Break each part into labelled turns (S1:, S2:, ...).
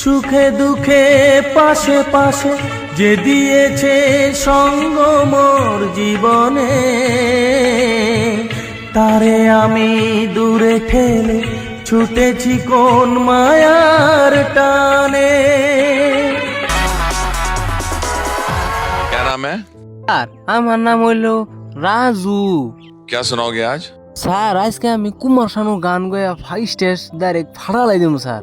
S1: সুখে দুঃখে পাশে পাশে যে দিয়েছে সঙ্গ মোর জীবনে তারে আমি দূরে ঠেলে ছুটেছি কোন মায়ার টানে
S2: क्या नाम है
S3: স্যার আমার নাম হইল রাজু
S2: क्या सुनाओगे आज
S3: স্যার আজকে আমি কুমার শানু গান গয়া ফাইভ স্টেজ ডাইরেক্ট ফাড়া লাই দিব স্যার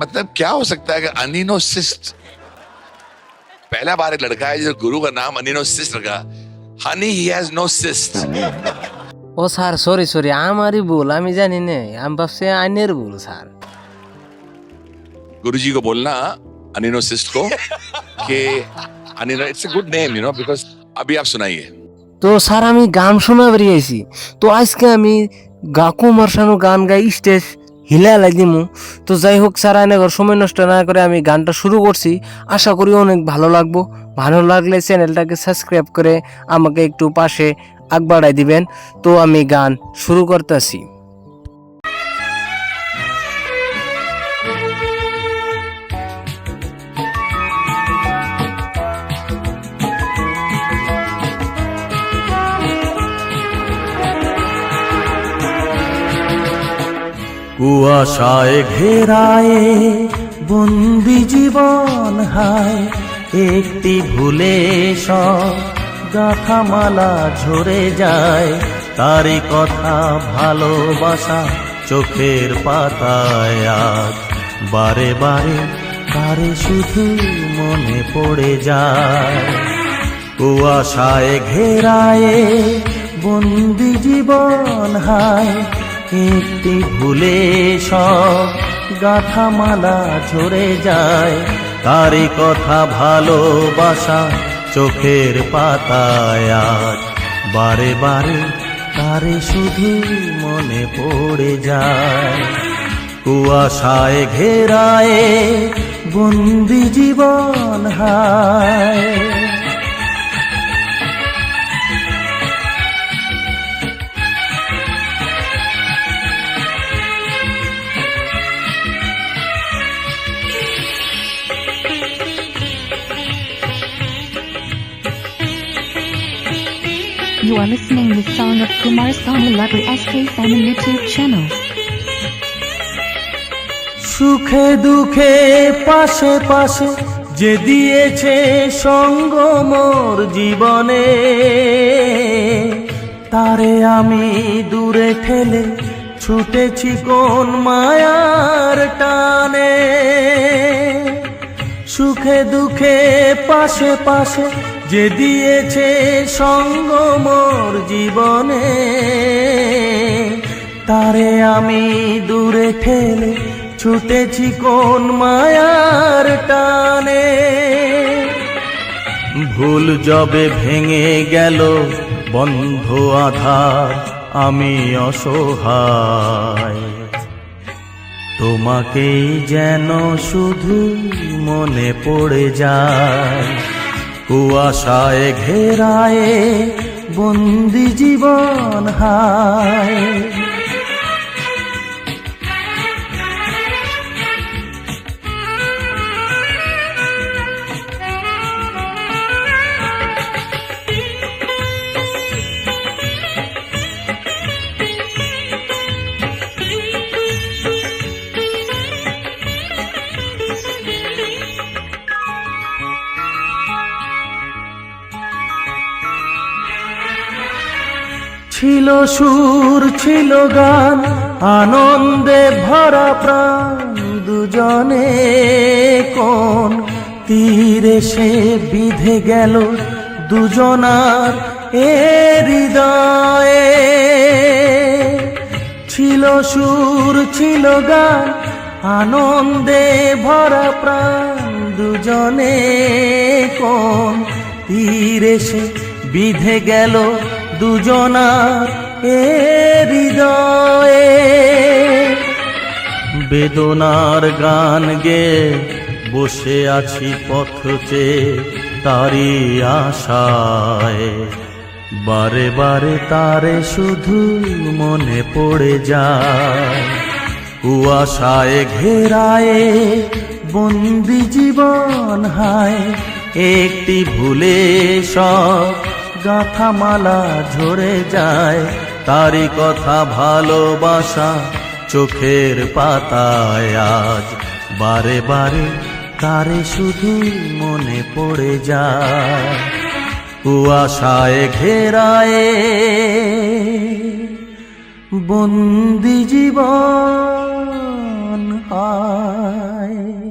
S2: मतलब क्या हो सकता है कि अनिनोसिस्ट पहला बार एक लड़का है जो गुरु का नाम अनिनोसिस्ट रखा honey he has no cyst
S3: O sir sorry sorry আমারই ভুল আমি জানি না আমি ভাবছি আইনের ভুল স্যার
S2: गुरु जी को बोलना अनिनोसिस्ट को कि अनिनो it's a good name you know because अभी आप सुनाइए
S3: তো স্যার আমি গান শোনা বেরিয়েছি তো আজকে আমি গা কুমার শানু গান গাই স্টেজ হিলা দিমু। তো যাই হোক, স্যার ঘর সময় নষ্ট না করে আমি গানটা শুরু করছি। আশা করি অনেক ভালো লাগবো। ভালো লাগলে চ্যানেলটাকে সাবস্ক্রাইব করে আমাকে একটু পাশে আগ বাড়াই দিবেন। তো আমি গান শুরু করতেছি।
S1: কুয়াশায় ঘেরায়ে বন্দি জীবন হায়। একটি ভুলে সব গাথামালা ঝরে যায়। তারই কথা ভালোবাসা চোখের পাতায় আজ। বারে বারে তারে শুধু মনে পড়ে যায়। কুয়াশায় ঘেরায়ে বন্দি জীবন হায়। একটি ভুলে সব গাথামালা ঝরে যায়। তারই কথা ভালোবাসা চোখের পাতায় আজ। বারে বারে তারে শুধু মনে পড়ে যায়। কুয়াশায় ঘেরায় বন্দি জীবন হায়।
S4: You are listening the song of Kumar Sanu Lover SK Family YouTube channel.
S1: সুখে দুঃখে পাশে পাশে যে দিয়েছে সঙ্গ মোর জীবনে তারে আমি দূরে ঠেলে ছুটেছি কোন মায়ার টানে সুখে দুঃখে পাশে পাশে যে দিয়েছে সঙ্গ মোর জীবনে, তারে আমি দূরে ঠেলে ছুটেছি কোন মায়ার টানে। ভুল যবে ভেঙে গেল বন্ধ আধার, আমি অসহায়। তোমাকেই যেন শুধু মনে পড়ে যায়। কুয়াশায় ঘেরায়ে বন্দি জীবন হায়। ছিল সুর, ছিল গান, আনন্দে ভরা প্রাণ দুজনে কোন তীরে সে বিধে গেল দুজনার এ হৃদয়ে। ছিল সুর, ছিল গান, আনন্দে ভরা প্রাণ দুজনে কোন তীরে সে বিধে গেল দুজনার এ হৃদয়ে বেদনার গান গে বসে আছি পথ চেয়ে তারি আশায়। বারে বারে তারে শুধু মনে পড়ে যায়। কুয়াশায় ঘেরায়ে বন্দি জীবন হায়। একটি ভুলে সব গাথামালা ঝরে যায়, তারই কথা ভালোবাসা চোখের পাতায় আজ। বারে বারে তারে শুধু মনে পড়ে যায়, কুয়াশায় ঘেরায় বন্দি জীবন হায়।